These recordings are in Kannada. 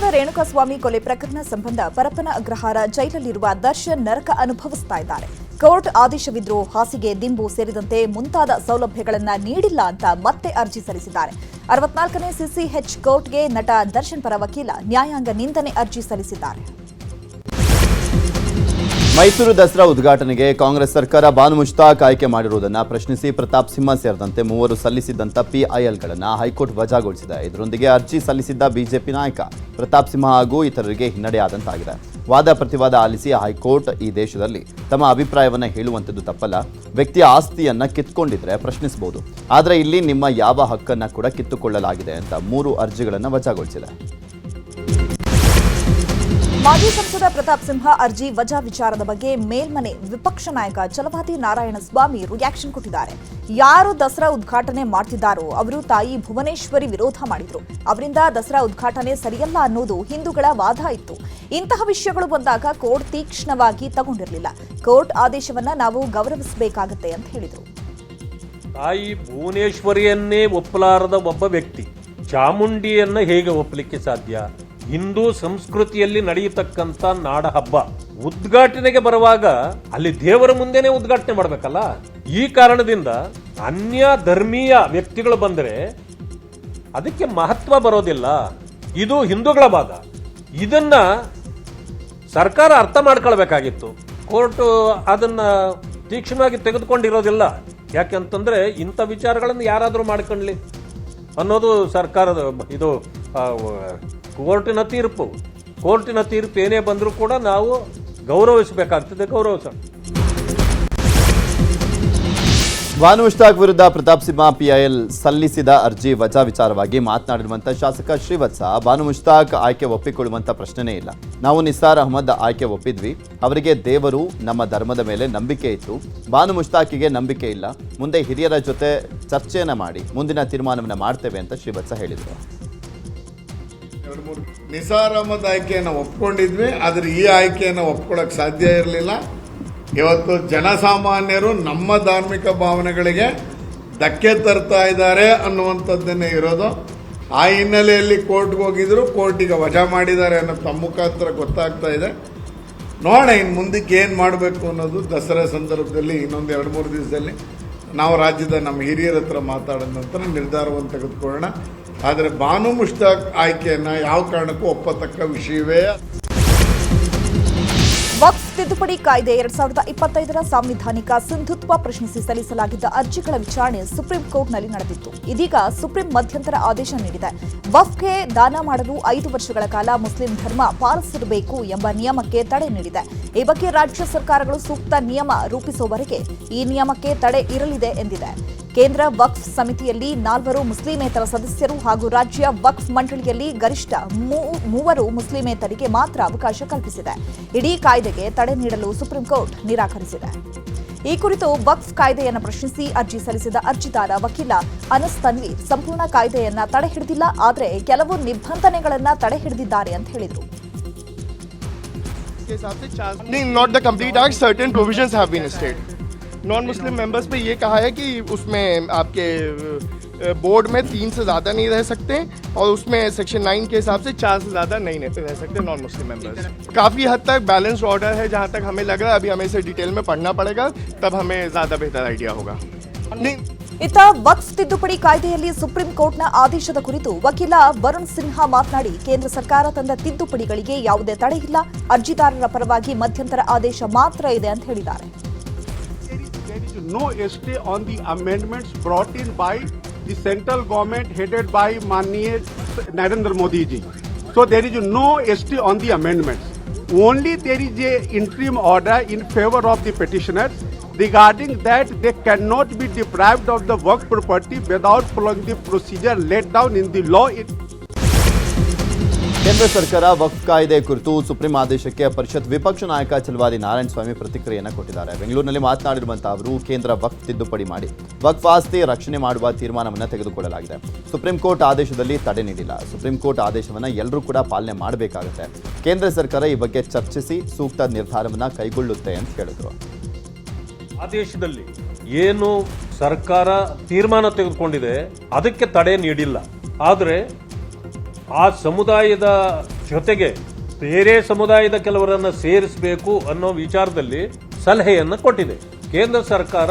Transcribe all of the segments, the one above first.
ಮಂಡ್ಯದ ರೇಣುಕಾಸ್ವಾಮಿ ಕೊಲೆ ಪ್ರಕರಣ ಸಂಬಂಧ ಪರಪ್ಪನ ಅಗ್ರಹಾರ ಜೈಲಲ್ಲಿರುವ ದರ್ಶನ್ ನರಕ ಅನುಭವಿಸ್ತಾ ಇದ್ದಾರೆ. ಕೋರ್ಟ್ ಆದೇಶವಿದ್ರೂ ಹಾಸಿಗೆ, ದಿಂಬು ಸೇರಿದಂತೆ ಮುಂತಾದ ಸೌಲಭ್ಯಗಳನ್ನು ನೀಡಿಲ್ಲ ಅಂತ ಮತ್ತೆ ಅರ್ಜಿ ಸಲ್ಲಿಸಿದ್ದಾರೆ. ಅರವತ್ನಾಲ್ಕನೇ ಸಿಸಿಎಚ್ ಕೋರ್ಟ್ಗೆ ನಟ ದರ್ಶನ್ ಪರ ವಕೀಲ ನ್ಯಾಯಾಂಗ ನಿಂದನೆ ಅರ್ಜಿ ಸಲ್ಲಿಸಿದ್ದಾರೆ. ಮೈಸೂರು ದಸರಾ ಉದ್ಘಾಟನೆಗೆ ಕಾಂಗ್ರೆಸ್ ಸರ್ಕಾರ ಬಾನು ಮುಷ್ತಾಕ್ ಆಯ್ಕೆ ಮಾಡಿರುವುದನ್ನು ಪ್ರಶ್ನಿಸಿ ಪ್ರತಾಪ್ ಸಿಂಹ ಸೇರಿದಂತೆ ಮೂವರು ಸಲ್ಲಿಸಿದ್ದಂಥ ಪಿಐಎಲ್ಗಳನ್ನು ಹೈಕೋರ್ಟ್ ವಜಾಗೊಳಿಸಿದೆ. ಇದರೊಂದಿಗೆ ಅರ್ಜಿ ಸಲ್ಲಿಸಿದ್ದ ಬಿಜೆಪಿ ನಾಯಕ ಪ್ರತಾಪ್ ಸಿಂಹ ಹಾಗೂ ಇತರರಿಗೆ ಹಿನ್ನಡೆಯಾದಂತಾಗಿದೆ. ವಾದ ಪ್ರತಿವಾದ ಆಲಿಸಿ ಹೈಕೋರ್ಟ್ ಈ ದೇಶದಲ್ಲಿ ತಮ್ಮ ಅಭಿಪ್ರಾಯವನ್ನು ಹೇಳುವಂಥದ್ದು ತಪ್ಪಲ್ಲ. ವ್ಯಕ್ತಿಯ ಆಸ್ತಿಯನ್ನು ಕಿತ್ಕೊಂಡಿದ್ರೆ ಪ್ರಶ್ನಿಸಬಹುದು ಆದರೆ ಇಲ್ಲಿ ನಿಮ್ಮ ಯಾವ ಹಕ್ಕನ್ನು ಕೂಡ ಕಿತ್ತುಕೊಳ್ಳಲಾಗಿದೆ ಅಂತ ಮೂರು ಅರ್ಜಿಗಳನ್ನು ವಜಾಗೊಳಿಸಿದೆ. ಮಾಜಿ ಸಂಸದ ಪ್ರತಾಪ್ ಸಿಂಹ ಅರ್ಜಿ ವಜಾ ವಿಚಾರದ ಬಗ್ಗೆ ಮೇಲ್ಮನೆ ವಿಪಕ್ಷ ನಾಯಕ ಚಲವಾದಿ ನಾರಾಯಣಸ್ವಾಮಿ ರಿಯಾಕ್ಷನ್ ಕೊಟ್ಟಿದ್ದಾರೆ. ಯಾರು ದಸರಾ ಉದ್ಘಾಟನೆ ಮಾಡ್ತಿದ್ದಾರೋ ಅವರು ತಾಯಿ ಭುವನೇಶ್ವರಿ ವಿರೋಧ ಮಾಡಿದ್ರು. ಅವರಿಂದ ದಸರಾ ಉದ್ಘಾಟನೆ ಸರಿಯಲ್ಲ ಅನ್ನೋದು ಹಿಂದೂಗಳ ವಾದ ಇತ್ತು. ಇಂತಹ ವಿಷಯಗಳು ಬಂದಾಗ ಕೋರ್ಟ್ ತೀಕ್ಷ್ಣವಾಗಿ ತಗೊಂಡಿರಲಿಲ್ಲ. ಕೋರ್ಟ್ ಆದೇಶವನ್ನ ನಾವು ಗೌರವಿಸಬೇಕಾಗುತ್ತೆ ಅಂತ ಹೇಳಿದರು. ತಾಯಿ ಭುವನೇಶ್ವರಿಯನ್ನೇ ಒಪ್ಪಲಾರದ ಒಬ್ಬ ವ್ಯಕ್ತಿ ಚಾಮುಂಡಿಯನ್ನ ಹೇಗೆ ಒಪ್ಪಲಿಕ್ಕೆ ಸಾಧ್ಯ? ಹಿಂದೂ ಸಂಸ್ಕೃತಿಯಲ್ಲಿ ನಡೆಯತಕ್ಕಂಥ ನಾಡ ಹಬ್ಬ ಉದ್ಘಾಟನೆಗೆ ಬರುವಾಗ ಅಲ್ಲಿ ದೇವರ ಮುಂದೆನೆ ಉದ್ಘಾಟನೆ ಮಾಡಬೇಕಲ್ಲ? ಈ ಕಾರಣದಿಂದ ಅನ್ಯ ಧರ್ಮೀಯ ವ್ಯಕ್ತಿಗಳು ಬಂದರೆ ಅದಕ್ಕೆ ಮಹತ್ವ ಬರೋದಿಲ್ಲ. ಇದು ಹಿಂದೂಗಳ ಭಾಗ ಇದನ್ನ ಸರ್ಕಾರ ಅರ್ಥ ಮಾಡ್ಕೊಳ್ಬೇಕಾಗಿತ್ತು. ಕೋರ್ಟ್ ಅದನ್ನ ತೀಕ್ಷ್ಣವಾಗಿ ತೆಗೆದುಕೊಂಡಿರೋದಿಲ್ಲ. ಯಾಕೆಂತಂದ್ರೆ ಇಂಥ ವಿಚಾರಗಳನ್ನು ಯಾರಾದರೂ ಮಾಡ್ಕೊಳ್ಳಿ ಅನ್ನೋದು ಸರ್ಕಾರದ ಇದು ಕೋರ್ಟಿನ ತೀರ್ಪು. ಕೋರ್ಟಿನ ತೀರ್ಪು ಏನೇ ಬಂದರೂ ಕೂಡ ನಾವು ಗೌರವಿಸಬೇಕಾಗ್ತದೆ ಗೌರವಿಸೋಣ ಬಾನು ಮುಷ್ತಾಕ್ ವಿರುದ್ಧ ಪ್ರತಾಪ್ ಸಿಂಹ ಪಿಐಎಲ್ ಸಲ್ಲಿಸಿದ ಅರ್ಜಿ ವಜಾ ವಿಚಾರವಾಗಿ ಮಾತನಾಡಿರುವಂಥ ಶಾಸಕ ಶ್ರೀವತ್ಸ, ಭಾನು ಮುಷ್ತಾಕ್ ಆಯ್ಕೆ ಒಪ್ಪಿಕೊಳ್ಳುವಂತ ಪ್ರಶ್ನೆನೇ ಇಲ್ಲ. ನಾವು ನಿಸ್ಸಾರ್ ಅಹಮದ್ ಆಯ್ಕೆ ಒಪ್ಪಿದ್ವಿ. ಅವರಿಗೆ ದೇವರು ನಮ್ಮ ಧರ್ಮದ ಮೇಲೆ ನಂಬಿಕೆ ಇತ್ತು. ಭಾನು ಮುಷ್ತಾಕಿಗೆ ನಂಬಿಕೆ ಇಲ್ಲ. ಮುಂದೆ ಹಿರಿಯರ ಜೊತೆ ಚರ್ಚೆಯನ್ನು ಮಾಡಿ, ಮುಂದಿನ ತೀರ್ಮಾನವನ್ನು ಮಾಡ್ತೇವೆ ಅಂತ ಶ್ರೀವತ್ಸ ಹೇಳಿದರು. ನಿಸಾರ್ ಅಹಮದ್ ಆಯ್ಕೆಯನ್ನು ಒಪ್ಕೊಂಡಿದ್ವಿ, ಆದರೆ ಈ ಆಯ್ಕೆಯನ್ನು ಒಪ್ಕೊಳ್ಳೋಕೆ ಸಾಧ್ಯ ಇರಲಿಲ್ಲ. ಇವತ್ತು ಜನಸಾಮಾನ್ಯರು ನಮ್ಮ ಧಾರ್ಮಿಕ ಭಾವನೆಗಳಿಗೆ ಧಕ್ಕೆ ತರ್ತಾ ಇದ್ದಾರೆ ಅನ್ನುವಂಥದ್ದನ್ನೇ ಇರೋದು. ಆ ಹಿನ್ನೆಲೆಯಲ್ಲಿ ಕೋರ್ಟ್ಗೆ ಹೋಗಿದ್ರು, ಕೋರ್ಟಿಗೆ ವಜಾ ಮಾಡಿದ್ದಾರೆ ಅನ್ನೋ ತಮ್ಮ ಮುಖಾಂತರ ಗೊತ್ತಾಗ್ತಾ ಇದೆ. ನೋಡೋಣ ಇನ್ನು ಮುಂದಕ್ಕೆ ಏನು ಮಾಡಬೇಕು ಅನ್ನೋದು ದಸರಾ ಸಂದರ್ಭದಲ್ಲಿ, ಇನ್ನೊಂದು ಎರಡು ಮೂರು ದಿವಸದಲ್ಲಿ ನಾವು ರಾಜ್ಯದ ನಮ್ಮ ಹಿರಿಯರ ಹತ್ರ ಮಾತಾಡಿದ ನಂತರ ನಿರ್ಧಾರವನ್ನು ತೆಗೆದುಕೊಳ್ಳೋಣ. ಆದರೆ ಬಾನು ಮುಷ್ತಾಕ್ ಆಯ್ಕೆಯನ್ನು ಯಾವ ಕಾರಣಕ್ಕೂ ಒಪ್ಪತಕ್ಕ ವಿಷಯವೇ ತಿದ್ದುಪಡಿ ಕಾಯ್ದೆ ಎರಡ್ ಸಾವಿರದ ಇಪ್ಪತ್ತೈದರ ಸಾಂವಿಧಾನಿಕ ಸಿಂಧುತ್ವ ಪ್ರಶ್ನಿಸಿ ಸಲ್ಲಿಸಲಾಗಿದ್ದ ಅರ್ಜಿಗಳ ವಿಚಾರಣೆ ಸುಪ್ರೀಂ ಕೋರ್ಟ್ನಲ್ಲಿ ನಡೆದಿತ್ತು. ಇದೀಗ ಸುಪ್ರೀಂ ಮಧ್ಯಂತರ ಆದೇಶ ನೀಡಿದೆ. ವಕ್ಫ್ಗೆ ದಾನ ಮಾಡಲು ಐದು ವರ್ಷಗಳ ಕಾಲ ಮುಸ್ಲಿಂ ಧರ್ಮ ಪಾಲಿಸಿರಬೇಕು ಎಂಬ ನಿಯಮಕ್ಕೆ ತಡೆ ನೀಡಿದೆ. ಈ ಬಗ್ಗೆ ರಾಜ್ಯ ಸರ್ಕಾರಗಳು ಸೂಕ್ತ ನಿಯಮ ರೂಪಿಸುವವರೆಗೆ ಈ ನಿಯಮಕ್ಕೆ ತಡೆ ಇರಲಿದೆ ಎಂದಿದೆ. ಕೇಂದ್ರ ವಕ್ಫ್ ಸಮಿತಿಯಲ್ಲಿ ನಾಲ್ವರು ಮುಸ್ಲಿಮೇತರ ಸದಸ್ಯರು ಹಾಗೂ ರಾಜ್ಯ ವಕ್ಫ್ ಮಂಡಳಿಯಲ್ಲಿ ಗರಿಷ್ಠ ಮೂವರು ಮುಸ್ಲಿಮೇತರಿಗೆ ಮಾತ್ರ ಅವಕಾಶ ಕಲ್ಪಿಸಿದೆ. ಇಡೀ ಕಾಯ್ದೆಗೆ ತಡೆ ನೀಡಲು ಸುಪ್ರೀಂ ಕೋರ್ಟ್ ನಿರಾಕರಿಸಿದೆ. ಈ ಕುರಿತು ವಕ್ಫ್ ಕಾಯ್ದೆಯನ್ನು ಪ್ರಶ್ನಿಸಿ ಅರ್ಜಿ ಸಲ್ಲಿಸಿದ ಅರ್ಜಿದಾರ ವಕೀಲ ಅನಸ್ ತನ್ವಿ ಸಂಪೂರ್ಣ ಕಾಯ್ದೆಯನ್ನ ತಡೆ ಹಿಡಿದಿಲ್ಲ, ಆದರೆ ಕೆಲವು ನಿಬಂಧನೆಗಳನ್ನ ತಡೆ ಹಿಡಿದಿದ್ದಾರೆ ಅಂತ ಹೇಳಿದರು. certain provisions have been state non Muslim members पे ये कहा है कि उसमें आपके बोर्ड में तीन से ज़्यादा नहीं रह सकते और उसमें सेक्शन नाइन के हिसाब से चार से ज़्यादा नहीं रह रह सकते नॉन मुस्लिम मेंबर्स काफ़ी हद तक बैलेंस्ड ऑर्डर है जहाँ तक हमें लग रहा है अभी हमें इसे डिटेल में पढ़ना पड़ेगा तब हमें ज़्यादा बेहतर आइडिया होगा नहीं ಇತ್ತ ವಕ್ಫ್ ತಿದ್ದುಪಡಿ ಕಾಯ್ದೆಯಲ್ಲಿ ಸುಪ್ರೀಂ ಕೋರ್ಟ್ನ ಆದೇಶದ ಕುರಿತು ವಕೀಲ ವರುಣ್ ಸಿನ್ಹಾ ಮಾತನಾಡಿ ಕೇಂದ್ರ ಸರ್ಕಾರ ತಂದ ತಿದ್ದುಪಡಿಗಳಿಗೆ ಯಾವುದೇ ತಡೆ ಇಲ್ಲ ಅರ್ಜಿದಾರರ ಪರವಾಗಿ ಮಧ್ಯಂತರ ಆದೇಶ ಮಾತ್ರ ಇದೆ ಅಂತ ಹೇಳಿದ್ದಾರೆ there is no stay on the amendments brought in by the central government headed by Maniya Narendra Modi ji. So there is no stay on the amendments. Only there is a interim order in favor of the petitioners regarding that they cannot be deprived of the work property without following the procedure laid down in the law. ಕೇಂದ್ರ ಸರ್ಕಾರ ವಕ್ಫ್ ಕಾಯ್ದೆ ಕುರಿತು ಸುಪ್ರೀಂ ಆದೇಶಕ್ಕೆ ಪರಿಷತ್ ವಿಪಕ್ಷ ನಾಯಕ ಚಲವಾದಿ ನಾರಾಯಣಸ್ವಾಮಿ ಪ್ರತಿಕ್ರಿಯೆಯನ್ನು ಕೊಟ್ಟಿದ್ದಾರೆ. ಬೆಂಗಳೂರಿನಲ್ಲಿ ಮಾತನಾಡಿರುವಂತಹ ಅವರು ಕೇಂದ್ರ ವಕ್ಫ್ ತಿದ್ದುಪಡಿ ಮಾಡಿ, ವಕ್ಫ್ ಆಸ್ತಿ ರಕ್ಷಣೆ ಮಾಡುವ ತೀರ್ಮಾನವನ್ನು ತೆಗೆದುಕೊಳ್ಳಲಾಗಿದೆ. ಸುಪ್ರೀಂ ಕೋರ್ಟ್ ಆದೇಶದಲ್ಲಿ ತಡೆ ನೀಡಿಲ್ಲ. ಸುಪ್ರೀಂ ಕೋರ್ಟ್ ಆದೇಶವನ್ನು ಎಲ್ಲರೂ ಕೂಡ ಪಾಲನೆ ಮಾಡಬೇಕಾಗುತ್ತೆ. ಕೇಂದ್ರ ಸರ್ಕಾರ ಈ ಬಗ್ಗೆ ಚರ್ಚಿಸಿ ಸೂಕ್ತ ನಿರ್ಧಾರವನ್ನು ಕೈಗೊಳ್ಳುತ್ತೆ ಅಂತ ಹೇಳಿದರು. ಆದೇಶದಲ್ಲಿ ಏನು ಸರ್ಕಾರ ತೀರ್ಮಾನ ತೆಗೆದುಕೊಂಡಿದೆ, ಅದಕ್ಕೆ ತಡೆ ನೀಡಿಲ್ಲ. ಆದರೆ ಆ ಸಮುದಾಯದ ಜೊತೆಗೆ ಬೇರೆ ಸಮುದಾಯದ ಕೆಲವರನ್ನು ಸೇರಿಸಬೇಕು ಅನ್ನೋ ವಿಚಾರದಲ್ಲಿ ಸಲಹೆಯನ್ನು ಕೊಟ್ಟಿದೆ. ಕೇಂದ್ರ ಸರ್ಕಾರ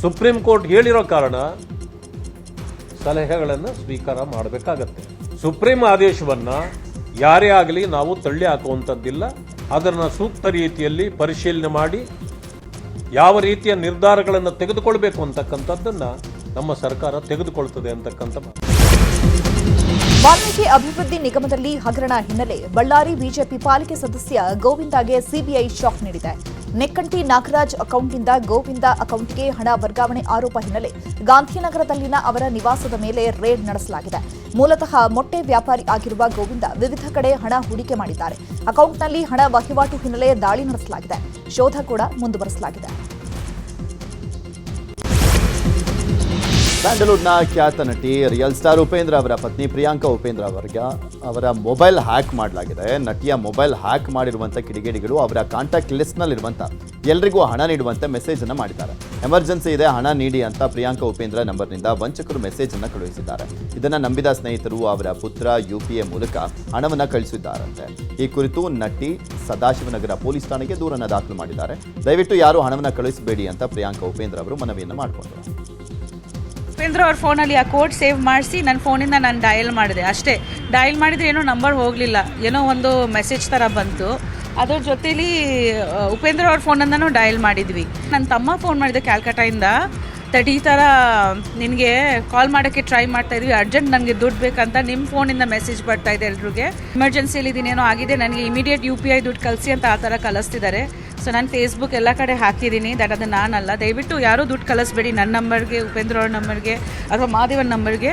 ಸುಪ್ರೀಂ ಕೋರ್ಟ್ ಹೇಳಿರೋ ಕಾರಣ ಸಲಹೆಗಳನ್ನು ಸ್ವೀಕಾರ ಮಾಡಬೇಕಾಗತ್ತೆ. ಸುಪ್ರೀಂ ಆದೇಶವನ್ನ ಯಾರೇ ಆಗಲಿ ನಾವು ತಳ್ಳಿ ಹಾಕುವಂಥದ್ದಿಲ್ಲ. ಅದನ್ನು ಸೂಕ್ತ ರೀತಿಯಲ್ಲಿ ಪರಿಶೀಲನೆ ಮಾಡಿ ಯಾವ ರೀತಿಯ ನಿರ್ಧಾರಗಳನ್ನು ತೆಗೆದುಕೊಳ್ಬೇಕು ಅಂತಕ್ಕಂಥದ್ದನ್ನು ನಮ್ಮ ಸರ್ಕಾರ ತೆಗೆದುಕೊಳ್ತದೆ ಅಂತಕ್ಕಂಥ. ವಾಲ್ಮೀಕಿ ಅಭಿವೃದ್ಧಿ ನಿಗಮದಲ್ಲಿ ಹಗರಣ ಹಿನ್ನೆಲೆ ಬಳ್ಳಾರಿ ಬಿಜೆಪಿ ಪಾಲಿಕೆ ಸದಸ್ಯ ಗೋವಿಂದಾಗೆ ಸಿಬಿಐ ಶಾಕ್ ನೀಡಿದೆ. ನೆಕ್ಕಂಟಿ ನಾಗರಾಜ್ ಅಕೌಂಟ್ನಿಂದ ಗೋವಿಂದ ಅಕೌಂಟ್ಗೆ ಹಣ ವರ್ಗಾವಣೆ ಆರೋಪ ಹಿನ್ನೆಲೆ ಗಾಂಧಿನಗರದಲ್ಲಿನ ಅವರ ನಿವಾಸದ ಮೇಲೆ ರೇಡ್ ನಡೆಸಲಾಗಿದೆ. ಮೂಲತಃ ಮೊಟ್ಟೆ ವ್ಯಾಪಾರಿ ಆಗಿರುವ ಗೋವಿಂದ ವಿವಿಧ ಕಡೆ ಹಣ ಹೂಡಿಕೆ ಮಾಡಿದ್ದಾರೆ. ಅಕೌಂಟ್ನಲ್ಲಿ ಹಣ ವಹಿವಾಟು ಹಿನ್ನೆಲೆ ದಾಳಿ ನಡೆಸಲಾಗಿದೆ. ಶೋಧ ಕೂಡ ಮುಂದುವರೆಸಲಾಗಿದೆ. ಸ್ಯಾಂಡಲ್ವುಡ್ನ ಖ್ಯಾತ ನಟಿ, ರಿಯಲ್ ಸ್ಟಾರ್ ಉಪೇಂದ್ರ ಅವರ ಪತ್ನಿ ಪ್ರಿಯಾಂಕಾ ಉಪೇಂದ್ರ ಅವರಿಗೆ ಅವರ ಮೊಬೈಲ್ ಹ್ಯಾಕ್ ಮಾಡಲಾಗಿದೆ. ನಟಿಯ ಮೊಬೈಲ್ ಹ್ಯಾಕ್ ಮಾಡಿರುವಂಥ ಕಿಡಿಗೇಡಿಗಳು ಅವರ ಕಾಂಟ್ಯಾಕ್ಟ್ ಲಿಸ್ಟ್ನಲ್ಲಿರುವಂಥ ಎಲ್ರಿಗೂ ಹಣ ನೀಡುವಂತೆ ಮೆಸೇಜ್ ಅನ್ನು ಮಾಡಿದ್ದಾರೆ. ಎಮರ್ಜೆನ್ಸಿ ಇದೆ, ಹಣ ನೀಡಿ ಅಂತ ಪ್ರಿಯಾಂಕಾ ಉಪೇಂದ್ರ ನಂಬರ್ನಿಂದ ವಂಚಕರು ಮೆಸೇಜ್ ಅನ್ನು ಕಳುಹಿಸಿದ್ದಾರೆ. ಇದನ್ನು ನಂಬಿದ ಸ್ನೇಹಿತರು ಅವರ ಪುತ್ರ ಯು ಪಿ ಎ ಮೂಲಕ ಹಣವನ್ನು ಕಳಿಸಿದ್ದಾರಂತೆ. ಈ ಕುರಿತು ನಟಿ ಸದಾಶಿವನಗರ ಪೊಲೀಸ್ ಠಾಣೆಗೆ ದೂರನ್ನು ದಾಖಲು ಮಾಡಿದ್ದಾರೆ. ದಯವಿಟ್ಟು ಯಾರು ಹಣವನ್ನು ಕಳುಹಿಸಬೇಡಿ ಅಂತ ಪ್ರಿಯಾಂಕಾ ಉಪೇಂದ್ರ ಅವರು ಮನವಿಯನ್ನು ಮಾಡಿಕೊಂಡರು. ಉಪೇಂದ್ರ ಅವ್ರ ಫೋನಲ್ಲಿ ಆ ಕೋಡ್ ಸೇವ್ ಮಾಡಿಸಿ ನನ್ನ ಫೋನಿಂದ ನಾನು ಡಯಲ್ ಮಾಡಿದೆ. ಅಷ್ಟೇ, ಡಯಲ್ ಮಾಡಿದರೆ ಏನೋ ನಂಬರ್ ಹೋಗಲಿಲ್ಲ. ಏನೋ ಒಂದು ಮೆಸೇಜ್ ಥರ ಬಂತು. ಅದ್ರ ಜೊತೇಲಿ ಉಪೇಂದ್ರ ಅವ್ರ ಫೋನನ್ನು ಡಯಲ್ ಮಾಡಿದ್ವಿ. ನನ್ನ ತಮ್ಮ ಫೋನ್ ಮಾಡಿದೆ ಕ್ಯಾಲ್ಕಟಾಯಿಂದ ತಡಿ ಥರ ನಿನಗೆ ಕಾಲ್ ಮಾಡೋಕ್ಕೆ ಟ್ರೈ ಮಾಡ್ತಾ ಇದ್ವಿ. ಅರ್ಜೆಂಟ್ ನನಗೆ ದುಡ್ಡು ಬೇಕಂತ ನಿಮ್ಮ ಫೋನಿಂದ ಮೆಸೇಜ್ ಬರ್ತಾ ಇದೆ ಎಲ್ರಿಗೆ. ಎಮರ್ಜೆನ್ಸಿಯಲ್ಲಿ ಆಗಿದೆ. ನನಗೆ ಇಮಿಡಿಯೇಟ್ ಯು ಪಿ ಐ ದುಡ್ಡು ಕಳಿಸಿ ಅಂತ ಆ ಥರ ಕಳಿಸ್ತಿದ್ದಾರೆ ಸೊ ನಾನು ಫೇಸ್ಬುಕ್ ಎಲ್ಲ ಕಡೆ ಹಾಕಿದ್ದೀನಿ ದಟ್ ಅದು ನಾನಲ್ಲ. ದಯವಿಟ್ಟು ಯಾರೂ ದುಡ್ಡು ಕಳಿಸ್ಬೇಡಿ. ನನ್ನ ನಂಬರ್ಗೆ, ಉಪೇಂದ್ರ ಅವ್ರ ನಂಬರ್ಗೆ, ಅಥವಾ ಮಾದೇವನ್ ನಂಬರ್ಗೆ.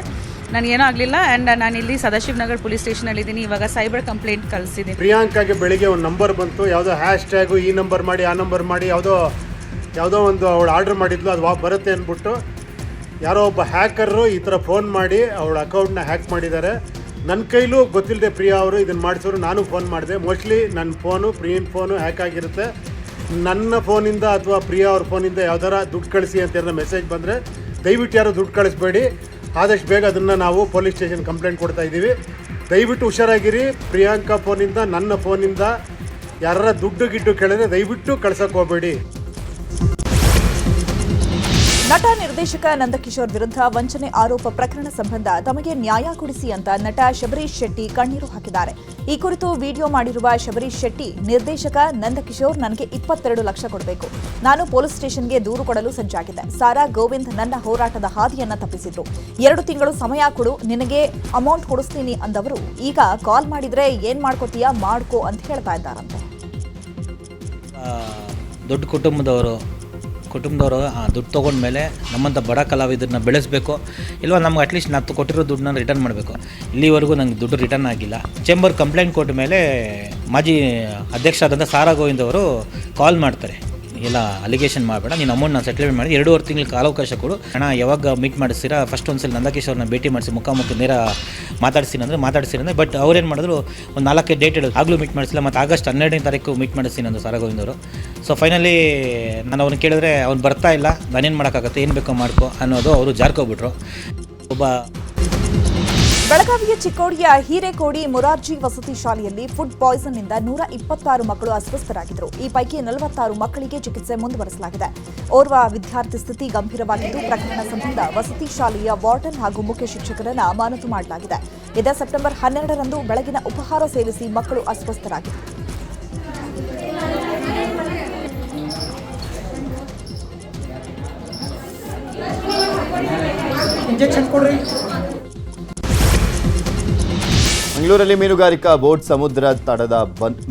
ನನಗೇನೂ ಆಗಲಿಲ್ಲ. ಆ್ಯಂಡ್ ನಾನು ಇಲ್ಲಿ ಸದಾಶಿವನಗರ್ ಪೊಲೀಸ್ ಸ್ಟೇಷನಲ್ಲಿ ಇದ್ದೀನಿ ಇವಾಗ ಸೈಬರ್ ಕಂಪ್ಲೇಂಟ್ ಕಳಿಸಿದ್ದೀನಿ ಪ್ರಿಯಾಂಕಾಗೆ ಬೆಳಿಗ್ಗೆ ಒಂದು ನಂಬರ್ ಬಂತು. ಯಾವುದೋ ಹ್ಯಾಶ್ ಟ್ಯಾಗು ಈ ನಂಬರ್ ಮಾಡಿ, ಆ ನಂಬರ್ ಮಾಡಿ, ಯಾವುದೋ ಯಾವುದೋ ಒಂದು ಅವಳು ಆರ್ಡ್ರ್ ಮಾಡಿದ್ಲು, ಅದು ವಾ ಬರುತ್ತೆ ಅಂದ್ಬಿಟ್ಟು ಯಾರೋ ಒಬ್ಬ ಹ್ಯಾಕರು ಈ ಥರ ಫೋನ್ ಮಾಡಿ ಅವಳ ಅಕೌಂಟ್ನ ಹ್ಯಾಕ್ ಮಾಡಿದ್ದಾರೆ. ನನ್ನ ಕೈಲೂ ಗೊತ್ತಿಲ್ಲದೆ ಪ್ರಿಯಾ ಅವರು ಇದನ್ನು ಮಾಡಿಸೋರು. ನಾನು ಫೋನ್ ಮಾಡಿದೆ. ಮೋಸ್ಟ್ಲಿ ನನ್ನ ಫೋನು ಪ್ರಿಯನ್ ಫೋನು ಹ್ಯಾಕ್ ಆಗಿರುತ್ತೆ. ನನ್ನ ಫೋನಿಂದ ಅಥವಾ ಪ್ರಿಯಾ ಅವ್ರ ಫೋನಿಂದ ಯಾವ್ದಾರ ದುಡ್ಡು ಕಳಿಸಿ ಅಂತ ಏನಾರ ಮೆಸೇಜ್ ಬಂದರೆ ದಯವಿಟ್ಟು ಯಾರು ದುಡ್ಡು ಕಳಿಸ್ಬೇಡಿ. ಆದಷ್ಟು ಬೇಗ ಅದನ್ನು ನಾವು ಪೊಲೀಸ್ ಸ್ಟೇಷನ್ ಕಂಪ್ಲೇಂಟ್ ಕೊಡ್ತಾ ಇದ್ದೀವಿ. ದಯವಿಟ್ಟು ಹುಷಾರಾಗಿರಿ. ಪ್ರಿಯಾಂಕಾ ಫೋನಿಂದ, ನನ್ನ ಫೋನಿಂದ ಯಾರ ದುಡ್ಡು ಗಿಡ್ಡು ಕೇಳಿದ್ರೆ ದಯವಿಟ್ಟು ಕಳ್ಸಕ್ಕೆ ಹೋಗಬೇಡಿ. ನಟ ನಿರ್ದೇಶಕ ನಂದಕಿಶೋರ್ ವಿರುದ್ಧ ವಂಚನೆ ಆರೋಪ ಪ್ರಕರಣ ಸಂಬಂಧ ತಮಗೆ ನ್ಯಾಯ ಕೊಡಿಸಿ ಅಂತ ನಟ ಶಬರೀಶ್ ಶೆಟ್ಟಿ ಕಣ್ಣೀರು ಹಾಕಿದ್ದಾರೆ. ಈ ಕುರಿತು ವಿಡಿಯೋ ಮಾಡಿರುವ ಶಬರೀಶ್ ಶೆಟ್ಟಿ, ನಿರ್ದೇಶಕ ನಂದಕಿಶೋರ್ ನನಗೆ ಇಪ್ಪತ್ತೆರಡು ಲಕ್ಷ ಕೊಡಬೇಕು. ನಾನು ಪೊಲೀಸ್ ಸ್ಟೇಷನ್ಗೆ ದೂರು ಕೊಡಲು ಸಜ್ಜಾಗಿದ್ದೆ. ಸಾರಾ ಗೋವಿಂದ್ ನನ್ನ ಹೋರಾಟದ ಹಾದಿಯನ್ನ ತಪ್ಪಿಸಿದ್ರು. ಎರಡು ತಿಂಗಳು ಸಮಯ ಕೊಡು, ನಿನಗೆ ಅಮೌಂಟ್ ಕೊಡಿಸ್ತೀನಿ ಅಂದವರು, ಈಗ ಕಾಲ್ ಮಾಡಿದ್ರೆ ಏನ್ ಮಾಡ್ಕೋತೀಯಾ ಮಾಡ್ಕೋ ಅಂತ ಹೇಳ್ತಾ ಇದ್ದಾರಂತೆ. ದೊಡ್ಡ ಕುಟುಂಬದವರು ಕುಟುಂಬದವರು ದುಡ್ಡು ತೊಗೊಂಡ್ಮೇಲೆ ನಮ್ಮಂಥ ಬಡ ಕಲಾವಿದರನ್ನ ಬೆಳೆಸಬೇಕು. ಇಲ್ವಾ, ನಮ್ಗೆ ಅಟ್ಲೀಸ್ಟ್ ನಾವು ಕೊಟ್ಟಿರೋ ದುಡ್ಡನ್ನ ರಿಟರ್ನ್ ಮಾಡಬೇಕು. ಇಲ್ಲಿವರೆಗೂ ನಂಗೆ ದುಡ್ಡು ರಿಟರ್ನ್ ಆಗಿಲ್ಲ. ಚೇಂಬರ್ ಕಂಪ್ಲೇಂಟ್ ಕೊಟ್ಟ ಮೇಲೆ ಮಾಜಿ ಅಧ್ಯಕ್ಷರಾದಂಥ ಸಾರಾ ಗೋವಿಂದ್ ಅವರು ಕಾಲ್ ಮಾಡ್ತಾರೆ. ಇಲ್ಲ ಅಲಿಗೇಷನ್ ಮಾಡಬೇಡ. ನೀನು ಅಮೌಂಟ್ ನಾನು ಸೆಟ್ಲ್ಮೆಂಟ್ ಮಾಡಿ ಎರಡೂವರೆ ತಿಂಗಳ ಕಾಲಾವಕಾಶ ಕೊಡು. ಹಣ ಯಾವಾಗ ಮೀಟ್ ಮಾಡಿಸ್ತೀರಾ? ಫಸ್ಟ್ ಒಂದ್ಸಲ ನಂದಕೇಶ್ ಅವ್ರನ್ನ ಭೇಟಿ ಮಾಡಿಸಿ ಮುಖಾಮುಖಿ ನೇರ ಮಾತಾಡ್ತೀನಿ ಅಂದರೆ ಮಾತಾಡ್ತೀನಿ ಅಂದರೆ ಬಟ್ ಅವ್ರೇನು ಮಾಡಿದ್ರು? ಒಂದು ನಾಲ್ಕೈದು ಡೇಟ್ ಹೇಳೋದು ಆಗಲೂ ಮೀಟ್ ಮಾಡಿಸಿಲ್ಲ ಮತ್ತು ಆಗಸ್ಟ್ ಹನ್ನೆರಡನೇ ತಾರೀಕು ಮೀಟ್ ಮಾಡಿಸ್ತೀನಿ ಅಂತ ಸರೋಗಿನ್ ಸೊ ಫೈನಲಿ ನಾನು ಅವ್ರನ್ನ ಕೇಳಿದ್ರೆ ಅವ್ನು ಬರ್ತಾ ಇಲ್ಲ. ನಾನೇನು ಮಾಡೋಕ್ಕಾಗತ್ತೆ? ಏನು ಬೇಕೋ ಮಾಡ್ಕೋ ಅನ್ನೋದು ಅವರು ಜಾರ್ಕೋಬಿಟ್ರು. ಒಬ್ಬ ಬೆಳಗಾವಿಯ ಚಿಕ್ಕೋಡಿಯ ಹಿರೇಕೋಡಿ ಮೊರಾರ್ಜಿ ವಸತಿ ಶಾಲೆಯಲ್ಲಿ ಫುಡ್ ಪಾಯ್ಸನ್ನಿಂದ ನೂರ ಇಪ್ಪತ್ತಾರು ಮಕ್ಕಳು ಅಸ್ವಸ್ಥರಾಗಿದ್ದರು. ಈ ಪೈಕಿ ನಲವತ್ತಾರು ಮಕ್ಕಳಿಗೆ ಚಿಕಿತ್ಸೆ ಮುಂದುವರೆಸಲಾಗಿದೆ. ಓರ್ವ ವಿದ್ಯಾರ್ಥಿ ಸ್ಥಿತಿ ಗಂಭೀರವಾಗಿದ್ದು, ಪ್ರಕರಣ ಸಂಬಂಧ ವಸತಿ ಶಾಲೆಯ ವಾರ್ಡನ್ ಹಾಗೂ ಮುಖ್ಯ ಶಿಕ್ಷಕರನ್ನ ಅಮಾನತು ಮಾಡಲಾಗಿದೆ. ಇದೇ ಸೆಪ್ಟೆಂಬರ್ ಹನ್ನೆರಡರಂದು ಬೆಳಗಿನ ಉಪಹಾರ ಸೇವಿಸಿ ಮಕ್ಕಳು ಅಸ್ವಸ್ಥರಾಗಿದ್ದರು. ಮಂಗಳೂರಲ್ಲಿ ಮೀನುಗಾರಿಕಾ ಬೋಟ್ ಸಮುದ್ರ ತಡದ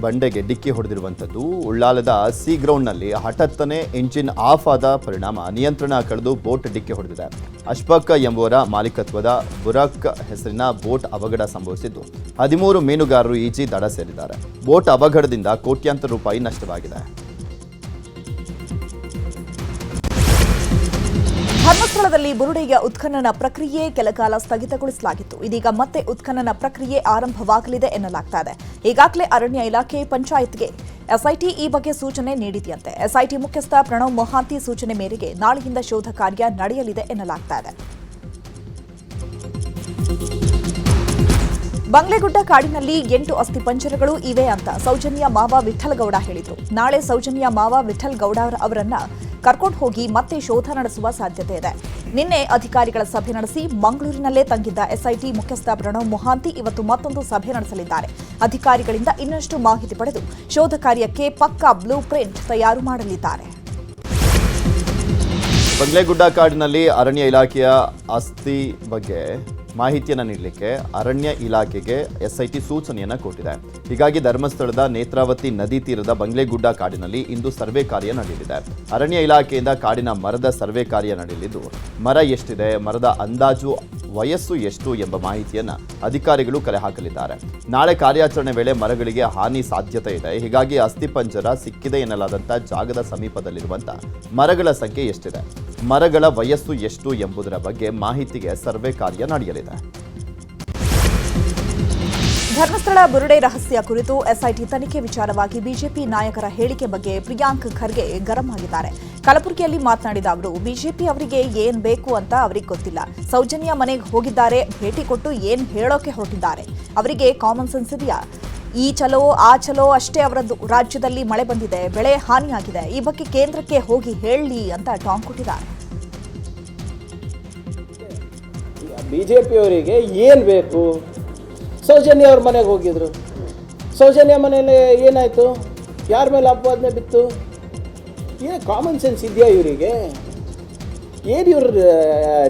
ಬಂಡೆಗೆ ಡಿಕ್ಕಿ ಹೊಡೆದಿರುವಂಥದ್ದು. ಉಳ್ಳಾಲದ ಸಿ ಗ್ರೌಂಡ್ನಲ್ಲಿ ಹಠತ್ತನೇ ಇಂಜಿನ್ ಆಫ್ ಆದ ಪರಿಣಾಮ ನಿಯಂತ್ರಣ ಕಳೆದು ಬೋಟ್ ಡಿಕ್ಕಿ ಹೊಡೆದಿದೆ. ಅಶ್ಫಕ್ ಎಂಬುವರ ಮಾಲೀಕತ್ವದ ಬುರಾಕ್ ಹೆಸರಿನ ಬೋಟ್ ಅವಘಡ ಸಂಭವಿಸಿದ್ದು. ಹದಿಮೂರು ಮೀನುಗಾರರು ಈಜಿ ದಡ ಸೇರಿದ್ದಾರೆ. ಬೋಟ್ ಅವಘಡದಿಂದ ಕೋಟ್ಯಾಂತರ ರೂಪಾಯಿ ನಷ್ಟವಾಗಿದೆ. ಧರ್ಮಸ್ಥಳದಲ್ಲಿ ಬುರುಡೆಯ ಉತ್ಖನನ ಪ್ರಕ್ರಿಯೆ ಕೆಲಕಾಲ ಸ್ಥಗಿತಗೊಳಿಸಲಾಗಿತ್ತು. ಇದೀಗ ಮತ್ತೆ ಉತ್ಖನನ ಪ್ರಕ್ರಿಯೆ ಆರಂಭವಾಗಲಿದೆ ಎನ್ನಲಾಗ್ತಾ ಇದೆ. ಈಗಾಗಲೇ ಅರಣ್ಯ ಇಲಾಖೆ ಪಂಚಾಯತ್ಗೆ ಎಸ್ಐಟಿ ಈ ಬಗ್ಗೆ ಸೂಚನೆ ನೀಡಿದೆಯಂತೆ. ಎಸ್ಐಟಿ ಮುಖ್ಯಸ್ಥ ಪ್ರಣವ್ ಮೊಹಾಂತಿ ಸೂಚನೆ ಮೇರೆಗೆ ನಾಳೆಯಿಂದ ಶೋಧ ಕಾರ್ಯ ನಡೆಯಲಿದೆ ಎನ್ನಲಾಗ್ತಾ ಇದೆ. ಬಂಗ್ಲೆಗುಡ್ಡ ಕಾಡಿನಲ್ಲಿ ಎಂಟು ಅಸ್ಥಿಪಂಜರಗಳು ಇವೆ ಅಂತ ಸೌಜನ್ಯ ಮಾವ ವಿಠಲ್ಗೌಡ ಹೇಳಿದ್ರು. ನಾಳೆ ಸೌಜನ್ಯ ಮಾವ ವಿಠಲ್ಗೌಡ ಅವರನ್ನ ಕರ್ಕೊಂಡು ಹೋಗಿ ಮತ್ತೆ ಶೋಧ ನಡೆಸುವ ಸಾಧ್ಯತೆ ಇದೆ. ನಿನ್ನೆ ಅಧಿಕಾರಿಗಳ ಸಭೆ ನಡೆಸಿ ಮಂಗಳೂರಿನಲ್ಲೇ ತಂಗಿದ್ದ ಎಸ್ಐಟಿ ಮುಖ್ಯಸ್ಥ ಪ್ರಣವ್ ಮೊಹಾಂತಿ ಇವತ್ತು ಮತ್ತೊಂದು ಸಭೆ ನಡೆಸಲಿದ್ದಾರೆ. ಅಧಿಕಾರಿಗಳಿಂದ ಇನ್ನಷ್ಟು ಮಾಹಿತಿ ಪಡೆದು ಶೋಧ ಕಾರ್ಯಕ್ಕೆ ಪಕ್ಕಾ ಬ್ಲೂ ಪ್ರಿಂಟ್ ತಯಾರು ಮಾಡಲಿದ್ದಾರೆ. ಬಂಗ್ಲೆಗುಡ್ಡ ಕಾಡಿನಲ್ಲಿ ಅರಣ್ಯ ಇಲಾಖೆಯ ಆಸ್ತಿ ಬಗ್ಗೆ ಮಾಹಿತಿಯನ್ನು ನೀಡಲಿಕ್ಕೆ ಅರಣ್ಯ ಇಲಾಖೆಗೆ ಎಸ್ಐಟಿ ಸೂಚನೆಯನ್ನು ಕೊಟ್ಟಿದೆ. ಹೀಗಾಗಿ ಧರ್ಮಸ್ಥಳದ ನೇತ್ರಾವತಿ ನದಿ ತೀರದ ಬಂಗ್ಲೆಗುಡ್ಡ ಕಾಡಿನಲ್ಲಿ ಇಂದು ಸರ್ವೆ ಕಾರ್ಯ ನಡೆಯಲಿದೆ. ಅರಣ್ಯ ಇಲಾಖೆಯಿಂದ ಕಾಡಿನ ಮರದ ಸರ್ವೆ ಕಾರ್ಯ ನಡೆಯಲಿದ್ದು, ಮರ ಎಷ್ಟಿದೆ, ಮರದ ಅಂದಾಜು ವಯಸ್ಸು ಎಷ್ಟು ಎಂಬ ಮಾಹಿತಿಯನ್ನು ಅಧಿಕಾರಿಗಳು ಕಲೆ ಹಾಕಲಿದ್ದಾರೆ. ನಾಳೆ ಕಾರ್ಯಾಚರಣೆ ವೇಳೆ ಮರಗಳಿಗೆ ಹಾನಿ ಸಾಧ್ಯತೆ ಇದೆ. ಹೀಗಾಗಿ ಅಸ್ಥಿಪಂಜರ ಸಿಕ್ಕಿದೆ ಎನ್ನಲಾದಂಥ ಜಾಗದ ಸಮೀಪದಲ್ಲಿರುವಂಥ ಮರಗಳ ಸಂಖ್ಯೆ ಎಷ್ಟಿದೆ? ಮರಗಳ ವಯಸ್ಸು ಎಷ್ಟು ಎಂಬುದರ ಬಗ್ಗೆ ಮಾಹಿತಿಗೆ ಸರ್ವೆ ಕಾರ್ಯ ನಡೆಯಲಿದೆ. ಧರ್ಮಸ್ಥಳ ಬುರುಡೆ ರಹಸ್ಯ ಕುರಿತು ಎಸ್ಐಟಿ ತನಿಖೆ ವಿಚಾರವಾಗಿ ಬಿಜೆಪಿ ನಾಯಕರ ಹೇಳಿಕೆ ಬಗ್ಗೆ ಪ್ರಿಯಾಂಕ್ ಖರ್ಗೆ ಗರಂ ಆಗಿದ್ದಾರೆ. ಕಲಬುರಗಿಯಲ್ಲಿ ಮಾತನಾಡಿದ ಅವರು, ಬಿಜೆಪಿ ಅವರಿಗೆ ಏನ್ ಬೇಕು ಅಂತ ಅವರಿಗೆ ಗೊತ್ತಿಲ್ಲ. ಸೌಜನ್ಯ ಮನೆಗೆ ಹೋಗಿದ್ದಾರೆ, ಭೇಟಿ ಕೊಟ್ಟು ಏನ್ ಹೇಳೋಕೆ ಹೊರಟಿದ್ದಾರೆ. ಅವರಿಗೆ ಕಾಮನ್ ಸೆನ್ಸ್ ಇದೆಯಾ? ಈ ಚಲೋ, ಆ ಚಲೋ ಅಷ್ಟೇ ಅವರದ್ದು. ರಾಜ್ಯದಲ್ಲಿ ಮಳೆ ಬಂದಿದೆ, ಬೆಳೆ ಹಾನಿಯಾಗಿದೆ. ಈ ಬಗ್ಗೆ ಕೇಂದ್ರಕ್ಕೆ ಹೋಗಿ ಹೇಳಿ ಅಂತ ಟಾಂಗ್ ಕೊಟ್ಟಿದ್ದಾರೆ. ಬಿಜೆಪಿಯವರಿಗೆ ಏನು ಬೇಕು? ಸೌಜನ್ಯ ಅವ್ರ ಮನೆಗೆ ಹೋಗಿದ್ರು. ಸೌಜನ್ಯ ಮನೇಲಿ ಏನಾಯಿತು? ಯಾರ ಮೇಲೆ ಅಪವಾದನೆ ಬಿತ್ತು? ಏನು ಕಾಮನ್ ಸೆನ್ಸ್ ಇದೆಯಾ ಇವರಿಗೆ? ಏನು ಇವ್ರ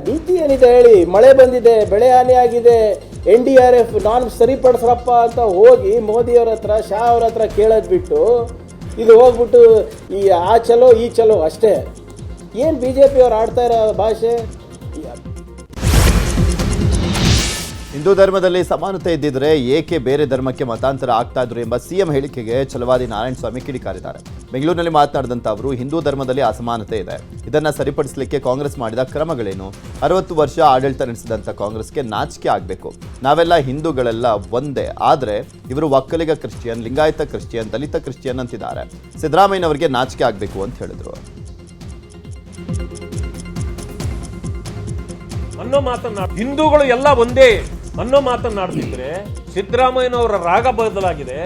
ನೀತಿ ಏನಿದೆ ಹೇಳಿ? ಮಳೆ ಬಂದಿದೆ, ಬೆಳೆ ಹಾನಿ ಆಗಿದೆ ಎನ್ ಡಿ ಆರ್ ಎಫ್ ನಾನು ಸರಿಪಡಿಸ್ರಪ್ಪ ಅಂತ ಹೋಗಿ ಮೋದಿಯವ್ರ ಹತ್ರ, ಶಾ ಅವ್ರ ಹತ್ರ ಕೇಳೋದು ಬಿಟ್ಟು ಇದು ಹೋಗ್ಬಿಟ್ಟು ಈ ಆ ಚಲೋ, ಈ ಚಲೋ ಅಷ್ಟೇ. ಏನು ಬಿ ಜೆ ಪಿಯವ್ರು ಆಡ್ತಾ ಇರೋ ಭಾಷೆ? ಹಿಂದೂ ಧರ್ಮದಲ್ಲಿ ಸಮಾನತೆ ಇದ್ದಿದ್ರೆ ಏಕೆ ಬೇರೆ ಧರ್ಮಕ್ಕೆ ಮತಾಂತರ ಆಗ್ತಾ ಇದ್ರು ಎಂಬ ಸಿಎಂ ಹೇಳಿಕೆಗೆ ಛಲವಾದಿ ನಾರಾಯಣಸ್ವಾಮಿ ಕಿಡಿಕಾರಿದ್ದಾರೆ. ಬೆಂಗಳೂರಿನಲ್ಲಿ ಮಾತನಾಡಿದಂಥ ಅವರು, ಹಿಂದೂ ಧರ್ಮದಲ್ಲಿ ಅಸಮಾನತೆ ಇದೆ. ಇದನ್ನು ಸರಿಪಡಿಸಲಿಕ್ಕೆ ಕಾಂಗ್ರೆಸ್ ಮಾಡಿದ ಕ್ರಮಗಳೇನು? ಅರವತ್ತು ವರ್ಷ ಆಡಳಿತ ನಡೆಸಿದಂಥ ಕಾಂಗ್ರೆಸ್ಗೆ ನಾಚಿಕೆ ಆಗಬೇಕು. ನಾವೆಲ್ಲ ಹಿಂದೂಗಳೆಲ್ಲ ಒಂದೇ. ಆದರೆ ಇವರು Vokkaliga Christian, Lingayat Christian, Dalit Christian ಅಂತಿದ್ದಾರೆ. ಸಿದ್ದರಾಮಯ್ಯನವರಿಗೆ ನಾಚಿಕೆ ಆಗಬೇಕು ಅಂತ ಹೇಳಿದರು. ಅನ್ನೋ ಮಾತನ್ನ ಹಿಂದೂಗಳು ಎಲ್ಲ ಒಂದೇ. ಅನ್ನೋ ಮಾತನ್ನಾಡ್ತಿದ್ರೆ ಸಿದ್ದರಾಮಯ್ಯನವರ ರಾಗ ಬದಲಾಗಿದೆ.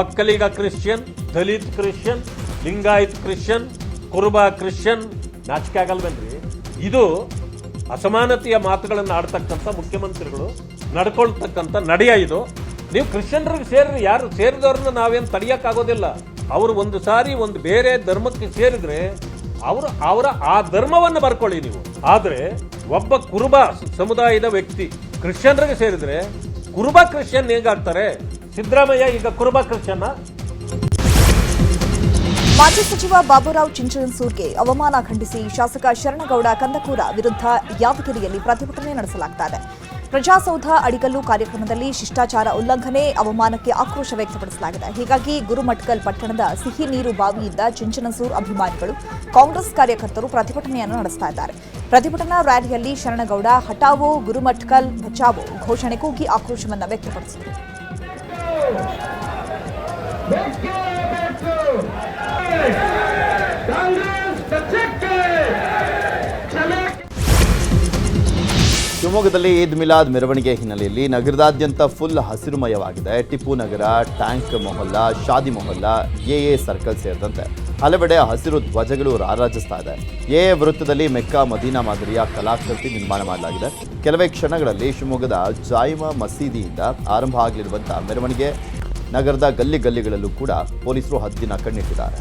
Vokkaliga Christian, Dalit Christian, Lingayat Christian, Kuruba Christian, ನಾಚಿಕೆ ಆಗಲ್ವೇನ್ರಿ? ಇದು ಅಸಮಾನತೆಯ ಮಾತುಗಳನ್ನು ಆಡ್ತಕ್ಕಂಥ ಮುಖ್ಯಮಂತ್ರಿಗಳು, ನಡ್ಕೊಳ್ತಕ್ಕಂಥ ನಡೆಯ ಇದು. ನೀವು ಕ್ರಿಶ್ಚಿಯನ್ರಿಗೆ ಸೇರಿ ಯಾರು ಸೇರಿದವ್ರನ್ನ ನಾವೇನು ತಡೆಯೋಕ್ಕಾಗೋದಿಲ್ಲ. ಅವರು ಒಂದು ಸಾರಿ ಒಂದು ಬೇರೆ ಧರ್ಮಕ್ಕೆ ಸೇರಿದ್ರೆ ಅವರು ಅವರ ಆ ಧರ್ಮವನ್ನು ಬರ್ಕೊಳ್ಳಿ ನೀವು. ಆದರೆ ಒಬ್ಬ ಕುರುಬ ಸಮುದಾಯದ ವ್ಯಕ್ತಿ ಕ್ರಿಶ್ಚಿಯನ್ರಿಗೆ ಸೇರಿದ್ರೆ ಕುರುಬ ಕ್ರಿಶ್ಚಿಯನ್ ಹೇಗಾಗ್ತಾರೆ? ಸಿದ್ದರಾಮಯ್ಯ ಈಗ ಕುರುಬ ಕ್ರಿಶ್ಚಿಯನ್ನ? ಮಾಜಿ ಸಚಿವ ಬಾಬುರಾವ್ ಚಿಂಚನಸೂರ್ಗೆ ಅವಮಾನ ಖಂಡಿಸಿ ಶಾಸಕ ಶರಣಗೌಡ ಕಂದಕೂರ ವಿರುದ್ಧ ಯಾದಗಿರಿಯಲ್ಲಿ ಪ್ರತಿಭಟನೆ ನಡೆಸಲಾಗ್ತಾ ಇದೆ. ಪ್ರಜಾಸೌಧ ಅಡಿಗಲ್ಲು ಕಾರ್ಯಕ್ರಮದಲ್ಲಿ ಶಿಷ್ಟಾಚಾರ ಉಲ್ಲಂಘನೆ, ಅವಮಾನಕ್ಕೆ ಆಕ್ರೋಶ ವ್ಯಕ್ತಪಡಿಸಲಾಗಿದೆ. ಹೀಗಾಗಿ ಗುರುಮಠಕಲ್ ಪಟ್ಟಣದ ಸಿಹಿ ನೀರು ಬಾವಿಯಿಂದ ಚಿಂಚನಸೂರ್ ಅಭಿಮಾನಿಗಳು ಕಾಂಗ್ರೆಸ್ ಕಾರ್ಯಕರ್ತರು ಪ್ರತಿಭಟನೆಯನ್ನು ನಡೆಸ್ತಾ ಇದ್ದಾರೆ. ಪ್ರತಿಭಟನಾ ರ್ಯಾಲಿಯಲ್ಲಿ ಶರಣಗೌಡ ಹಟಾವೋ ಗುರುಮಠಕಲ್ ಬಚಾವೋ ಘೋಷಣೆ ಕೂಗಿ ಆಕ್ರೋಶವನ್ನು ವ್ಯಕ್ತಪಡಿಸಿದರು. ಶಿವಮೊಗ್ಗದಲ್ಲಿ ಈದ್ ಮಿಲಾದ್ ಮೆರವಣಿಗೆ ಹಿನ್ನೆಲೆಯಲ್ಲಿ ನಗರದಾದ್ಯಂತ full ಹಸಿರುಮಯವಾಗಿದೆ. Tippu Nagar, tank Mohalla, Shadi Mohalla A circle ಸೇರಿದಂತೆ ಹಲವೆಡೆ ಹಸಿರು ಧ್ವಜಗಳು ರಾರಾಜಿಸ್ತಾ ಇದೆ. ಎ ವೃತ್ತದಲ್ಲಿ ಮೆಕ್ಕಾ ಮದೀನಾ ಮಾದರಿಯ ಕಲಾಕೃತಿ ನಿರ್ಮಾಣ ಮಾಡಲಾಗಿದೆ. ಕೆಲವೇ ಕ್ಷಣಗಳಲ್ಲಿ ಶಿವಮೊಗ್ಗದ ಜಾಯಿಮಾ ಮಸೀದಿಯಿಂದ ಆರಂಭ ಆಗಲಿರುವಂತಹ ಮೆರವಣಿಗೆ ನಗರದ ಗಲ್ಲಿ ಗಲ್ಲಿಗಳಲ್ಲೂ ಕೂಡ ಪೊಲೀಸರು ಹದ್ದಿನ ಕಣ್ಣಿಟ್ಟಿದ್ದಾರೆ.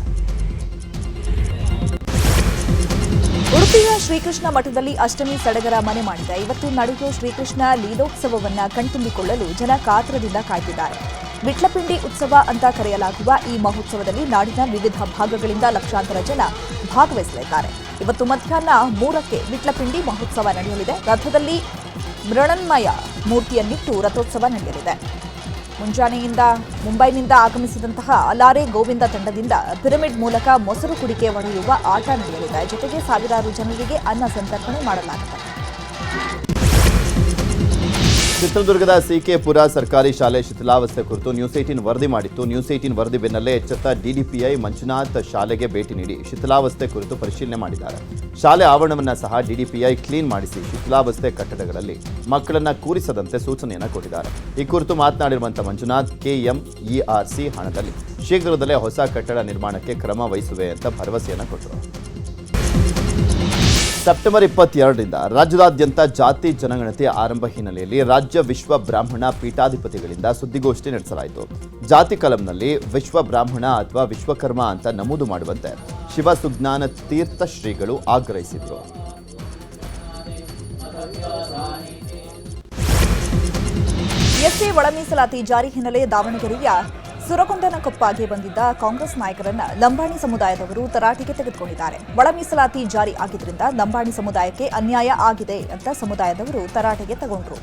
ಉಡುಪಿಯ ಶ್ರೀಕೃಷ್ಣ ಮಠದಲ್ಲಿ ಅಷ್ಟಮಿ ಸಡಗರ ಮನೆ ಮಾಡಿದೆ ಇವತ್ತು ನಡೆಯುವ ಶ್ರೀಕೃಷ್ಣ ಲೀಲೋತ್ಸವವನ್ನು ಕಣ್ತುಂಬಿಕೊಳ್ಳಲು ಜನ ಕಾತರದಿಂದ ಕಾಯ್ತಿದ್ದಾರೆ ವಿಟ್ಲಪಿಂಡಿ ಉತ್ಸವ ಅಂತ ಕರೆಯಲಾಗುವ ಈ ಮಹೋತ್ಸವದಲ್ಲಿ ನಾಡಿನ ವಿವಿಧ ಭಾಗಗಳಿಂದ ಲಕ್ಷಾಂತರ ಜನ ಭಾಗವಹಿಸಲಿದ್ದಾರೆ. ಇವತ್ತು ಮಧ್ಯಾಹ್ನ ಮೂರಕ್ಕೆ ವಿಟ್ಲಪಿಂಡಿ ಮಹೋತ್ಸವ ನಡೆಯಲಿದೆ. ರಥದಲ್ಲಿ ಮೃಣನ್ಮಯ ಮೂರ್ತಿಯನ್ನಿಟ್ಟು ರಥೋತ್ಸವ ನಡೆಯಲಿದೆ. ಮುಂಜಾನೆಯಿಂದ ಮುಂಬೈನಿಂದ ಆಗಮಿಸಿದಂತಹ ಅಲಾರೆ ಗೋವಿಂದ ತಂಡದಿಂದ ಪಿರಮಿಡ್ ಮೂಲಕ ಮೊಸರು ಕುಡಿಕೆ ಒಡೆಯುವ ಆಟ ನಡೆಯಲಿದೆ. ಜೊತೆಗೆ ಸಾವಿರಾರು ಜನರಿಗೆ ಅನ್ನ ಸಂತರ್ಪಣೆ ಮಾಡಲಾಗಿದೆ ಚಿತ್ರದುರ್ಗದ ಸಿಕೆಪುರ ಸರ್ಕಾರಿ ಶಾಲೆ ಶಿಥಿಲಾವಸ್ಥೆ ಕುರಿತು ನ್ಯೂಸ್ ಏಟೀನ್ ವರದಿ ಮಾಡಿತ್ತು. ನ್ಯೂಸ್ ಏಟೀನ್ ವರದಿ ಬೆನ್ನಲ್ಲೇ ಎಚ್ಚೆತ್ತ ಡಿಡಿಪಿಐ ಮಂಜುನಾಥ್ ಶಾಲೆಗೆ ಭೇಟಿ ನೀಡಿ ಶಿಥಿಲಾವಸ್ಥೆ ಕುರಿತು ಪರಿಶೀಲನೆ ಮಾಡಿದ್ದಾರೆ. ಶಾಲೆ ಆವರಣವನ್ನ ಸಹ ಡಿಡಿಪಿಐ ಕ್ಲೀನ್ ಮಾಡಿಸಿ ಶಿಥಿಲಾವಸ್ಥೆ ಕಟ್ಟಡಗಳಲ್ಲಿ ಮಕ್ಕಳನ್ನ ಕೂರಿಸದಂತೆ ಸೂಚನೆಯನ್ನು ಕೊಟ್ಟಿದ್ದಾರೆ. ಈ ಕುರಿತು ಮಾತನಾಡಿರುವಂತಹ ಮಂಜುನಾಥ್, ಕೆಎಂಇಆರ್ಸಿ ಹಣದಲ್ಲಿ ಶೀಘ್ರದಲ್ಲೇ ಹೊಸ ಕಟ್ಟಡ ನಿರ್ಮಾಣಕ್ಕೆ ಕ್ರಮ ವಹಿಸುವೆ ಅಂತ ಭರವಸೆಯನ್ನು ಕೊಟ್ಟರು. ಸೆಪ್ಟೆಂಬರ್ ಇಪ್ಪತ್ತೆರಡರಿಂದ ರಾಜ್ಯದಾದ್ಯಂತ ಜಾತಿ ಜನಗಣತಿ ಆರಂಭ ಹಿನ್ನೆಲೆಯಲ್ಲಿ ರಾಜ್ಯ ವಿಶ್ವ ಬ್ರಾಹ್ಮಣ ಪೀಠಾಧಿಪತಿಗಳಿಂದ ಸುದ್ದಿಗೋಷ್ಠಿ ನಡೆಸಲಾಯಿತು. ಜಾತಿ ಕಲಂನಲ್ಲಿ ವಿಶ್ವ ಬ್ರಾಹ್ಮಣ ಅಥವಾ ವಿಶ್ವಕರ್ಮ ಅಂತ ನಮೂದು ಮಾಡುವಂತೆ ಶಿವ ಸುಜ್ಞಾನ ತೀರ್ಥ ಶ್ರೀಗಳು ಆಗ್ರಹಿಸಿದರು. ಎಸ್ಸಿ ಒಳ ಮೀಸಲಾತಿ ಜಾರಿ ಹಿನ್ನೆಲೆ ದಾವಣಗೆರೆಯ ಸುರಕೊಂಡನಕೊಪ್ಪಗೆ ಬಂದಿದ್ದ ಕಾಂಗ್ರೆಸ್ ನಾಯಕರನ್ನ ಲಂಬಾಣಿ ಸಮುದಾಯದವರು ತರಾಟೆಗೆ ತೆಗೆದುಕೊಂಡಿದ್ದಾರೆ. ಒಳ ಮೀಸಲಾತಿ ಜಾರಿ ಆಗಿದ್ದರಿಂದ ಲಂಬಾಣಿ ಸಮುದಾಯಕ್ಕೆ ಅನ್ಯಾಯ ಆಗಿದೆ ಅಂತ ಸಮುದಾಯದವರು ತರಾಟೆಗೆ ತಗೊಂಡ್ರು.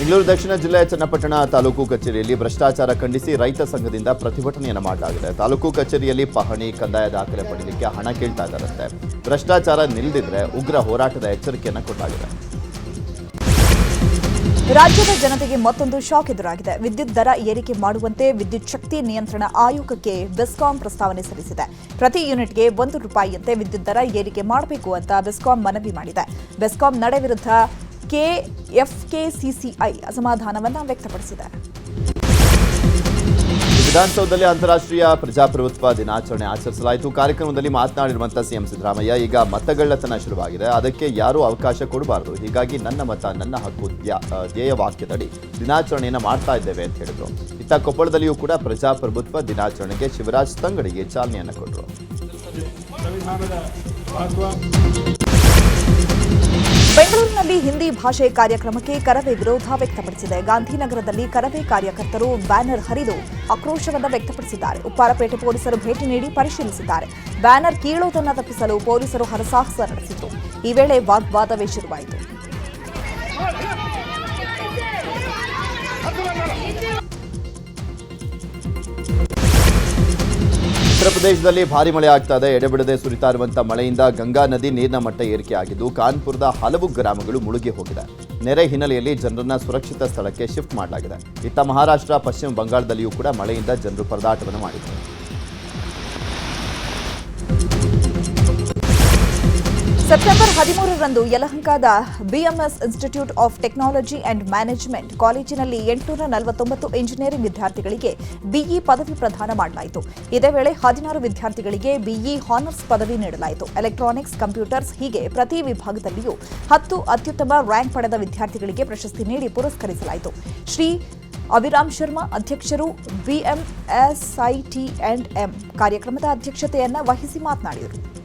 ಬೆಂಗಳೂರು ದಕ್ಷಿಣ ಜಿಲ್ಲೆಯ ಚನ್ನಪಟ್ಟಣ ತಾಲೂಕು ಕಚೇರಿಯಲ್ಲಿ ಭ್ರಷ್ಟಾಚಾರ ಖಂಡಿಸಿ ರೈತ ಸಂಘದಿಂದ ಪ್ರತಿಭಟನೆಯನ್ನು ಮಾಡಲಾಗಿದೆ. ತಾಲೂಕು ಕಚೇರಿಯಲ್ಲಿ ಪಹಣಿ, ಕಂದಾಯ ದಾಖಲೆ ಪಡೆಯಲಿಕ್ಕೆ ಹಣ ಕೇಳ್ತಾ ಇದ್ದಾರಂತೆ ಭ್ರಷ್ಟಾಚಾರ ನಿಲ್ಲದಿದ್ರೆ ಉಗ್ರ ಹೋರಾಟದ ಎಚ್ಚರಿಕೆಯನ್ನು ಕೊಡಲಾಗಿದೆ ರಾಜ್ಯದ ಜನತೆಗೆ ಮತ್ತೊಂದು ಶಾಕ್ ಎದುರಾಗಿದೆ. ವಿದ್ಯುತ್ ದರ ಏರಿಕೆ ಮಾಡುವಂತೆ ವಿದ್ಯುತ್ ಶಕ್ತಿ ನಿಯಂತ್ರಣ ಆಯೋಗಕ್ಕೆ ಬೆಸ್ಕಾಂ ಪ್ರಸ್ತಾವನೆ ಸಲ್ಲಿಸಿದೆ. ಪ್ರತಿ ಯೂನಿಟ್ಗೆ ಒಂದು ರೂಪಾಯಿಯಂತೆ ವಿದ್ಯುತ್ ದರ ಏರಿಕೆ ಮಾಡಬೇಕು ಅಂತ ಬೆಸ್ಕಾಂ ಮನವಿ ಮಾಡಿದೆ. ಬೆಸ್ಕಾಂ ನಡೆ ವಿರುದ್ಧ ಕೆಎಫ್ಕೆಸಿಸಿಐ ಅಸಮಾಧಾನವನ್ನು ವ್ಯಕ್ತಪಡಿಸಿದೆ. ವಿಧಾನಸೌಧದಲ್ಲಿ ಅಂತಾರಾಷ್ಟ್ರೀಯ ಪ್ರಜಾಪ್ರಭುತ್ವ ದಿನಾಚರಣೆ ಆಚರಿಸಲಾಯಿತು. ಕಾರ್ಯಕ್ರಮದಲ್ಲಿ ಮಾತನಾಡಿರುವಂತಹ ಸಿಎಂ ಸಿದ್ದರಾಮಯ್ಯ, ಈಗ ಮತಗಳ್ಳತನ ಶುರುವಾಗಿದೆ. ಅದಕ್ಕೆ ಯಾರೂ ಅವಕಾಶ ಕೊಡಬಾರದು. ಹೀಗಾಗಿ ನನ್ನ ಮತ, ನನ್ನ ಹಕ್ಕು ಧ್ಯೇಯ ವಾಕ್ಯದಡಿ ದಿನಾಚರಣೆಯನ್ನು ಮಾಡ್ತಾ ಇದ್ದೇವೆ ಅಂತ ಹೇಳಿದ್ರು. ಇತ್ತ ಕೊಪ್ಪಳದಲ್ಲಿಯೂ ಕೂಡ ಪ್ರಜಾಪ್ರಭುತ್ವ ದಿನಾಚರಣೆಗೆ ಶಿವರಾಜ್ ತಂಗಡಿಗೆ ಚಾಲನೆಯನ್ನು ಕೊಟ್ಟರು ಬೆಂಗಳೂರಿನಲ್ಲಿ ಹಿಂದಿ ಭಾಷೆ ಕಾರ್ಯಕ್ರಮಕ್ಕೆ ಕರವೇ ವಿರೋಧ ವ್ಯಕ್ತಪಡಿಸಿದೆ. ಗಾಂಧಿನಗರದಲ್ಲಿ ಕರವೇ ಕಾರ್ಯಕರ್ತರು ಬ್ಯಾನರ್ ಹರಿದು ಆಕ್ರೋಶವನ್ನು ವ್ಯಕ್ತಪಡಿಸಿದ್ದಾರೆ. ಉಪ್ಪಾರಪೇಟೆ ಪೊಲೀಸರು ಭೇಟಿ ನೀಡಿ ಪರಿಶೀಲಿಸಿದ್ದಾರೆ. ಬ್ಯಾನರ್ ಕೀಳೋದನ್ನು ತಪ್ಪಿಸಲು ಪೊಲೀಸರು ಹರಸಾಹಸ ನಡೆಸಿತು ಈ ವೇಳೆ ವಾಗ್ವಾದವೇ ಶುರುವಾಯಿತು. ಉತ್ತರ ಪ್ರದೇಶದಲ್ಲಿ ಭಾರಿ ಮಳೆ ಆಗ್ತಾ ಇದೆ. ಎಡೆಬಿಡದೆ ಸುರಿತಾ ಇರುವಂತಹ ಮಳೆಯಿಂದ ಗಂಗಾ ನದಿ ನೀರಿನ ಮಟ್ಟ ಏರಿಕೆಯಾಗಿದ್ದು ಕಾನ್ಪುರದ ಹಲವು ಗ್ರಾಮಗಳು ಮುಳುಗಿ ಹೋಗಿದೆ. ನೆರೆ ಹಿನ್ನೆಲೆಯಲ್ಲಿ ಜನರನ್ನ ಸುರಕ್ಷಿತ ಸ್ಥಳಕ್ಕೆ ಶಿಫ್ಟ್ ಮಾಡಲಾಗಿದೆ. ಇತ್ತ ಮಹಾರಾಷ್ಟ್ರ, ಪಶ್ಚಿಮ ಬಂಗಾಳದಲ್ಲಿಯೂ ಕೂಡ ಮಳೆಯಿಂದ ಜನರು ಪರದಾಟವನ್ನು ಮಾಡಿದ್ದಾರೆ. ಸೆಪ್ಟೆಂಬರ್ ಹದಿಮೂರರಂದು ಯಲಹಂಕದ BMS institute of technology and management ಕಾಲೇಜಿನಲ್ಲಿ ಎಂಟುನೂರ ನಲವತ್ತೊಂಬತ್ತು ಇಂಜಿನಿಯರಿಂಗ್ ವಿದ್ಯಾರ್ಥಿಗಳಿಗೆ ಬಿಇ ಪದವಿ ಪ್ರದಾನ ಮಾಡಲಾಯಿತು. ಇದೇ ವೇಳೆ ಹದಿನಾರು ವಿದ್ಯಾರ್ಥಿಗಳಿಗೆ ಬಿಇ ಹಾನರ್ಸ್ ಪದವಿ ನೀಡಲಾಯಿತು. ಎಲೆಕ್ಟ್ರಾನಿಕ್ಸ್, ಕಂಪ್ಯೂಟರ್ಸ್ ಹೀಗೆ ಪ್ರತಿ ವಿಭಾಗದಲ್ಲಿಯೂ ಹತ್ತು ಅತ್ಯುತ್ತಮ ರ್ಯಾಂಕ್ ಪಡೆದ ವಿದ್ಯಾರ್ಥಿಗಳಿಗೆ ಪ್ರಶಸ್ತಿ ನೀಡಿ ಪುರಸ್ಕರಿಸಲಾಯಿತು. ಶ್ರೀ ಅಭಿರಾಮ್ ಶರ್ಮಾ ಅಧ್ಯಕ್ಷರು ಬಿಎಂಎಸ್ಐಟಿ ಅಂಡ್ ಎಂ ಕಾರ್ಯಕ್ರಮದ ಅಧ್ಯಕ್ಷತೆಯನ್ನು ವಹಿಸಿ ಮಾತನಾಡಿದರು.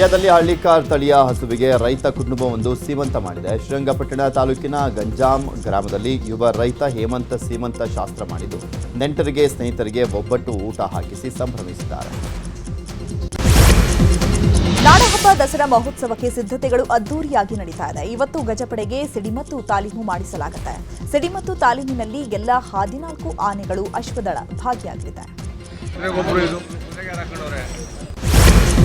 ಇಂಡಿಯಾದಲ್ಲಿ ಹಳ್ಳಿಕಾರ್ ತಳಿಯ ಹಸುವಿಗೆ ರೈತ ಕುಟುಂಬವೊಂದು ಸೀಮಂತ ಮಾಡಿದೆ. ಶ್ರೀರಂಗಪಟ್ಟಣ ತಾಲೂಕಿನ ಗಂಜಾಂ ಗ್ರಾಮದಲ್ಲಿ ಯುವ ರೈತ ಹೇಮಂತ ಸೀಮಂತ ಶಾಸ್ತ್ರ ಮಾಡಿದ್ದು. ನೆಂಟರಿಗೆ ಸ್ನೇಹಿತರಿಗೆ ಒಬ್ಬಟ್ಟು ಊಟ ಹಾಕಿಸಿ ಸಂಭ್ರಮಿಸಿದ್ದಾರೆ. ನಾಡಹಬ್ಬ ದಸರಾ ಮಹೋತ್ಸವಕ್ಕೆ ಸಿದ್ಧತೆಗಳು ಅದ್ದೂರಿಯಾಗಿ ನಡೀತಾ ಇದೆ. ಇವತ್ತು ಗಜಪಡೆಗೆ ಸಿಡಿಮತ್ತು ತಾಲೀಮು ಮಾಡಿಸಲಾಗುತ್ತೆ. ಸಿಡಿಮತ್ತು ತಾಲೀಮಿನಲ್ಲಿ ಎಲ್ಲ ಹದಿನಾಲ್ಕು ಆನೆಗಳು ಅಶ್ವದಳ ಭಾಗಿಯಾಗಲಿದೆ.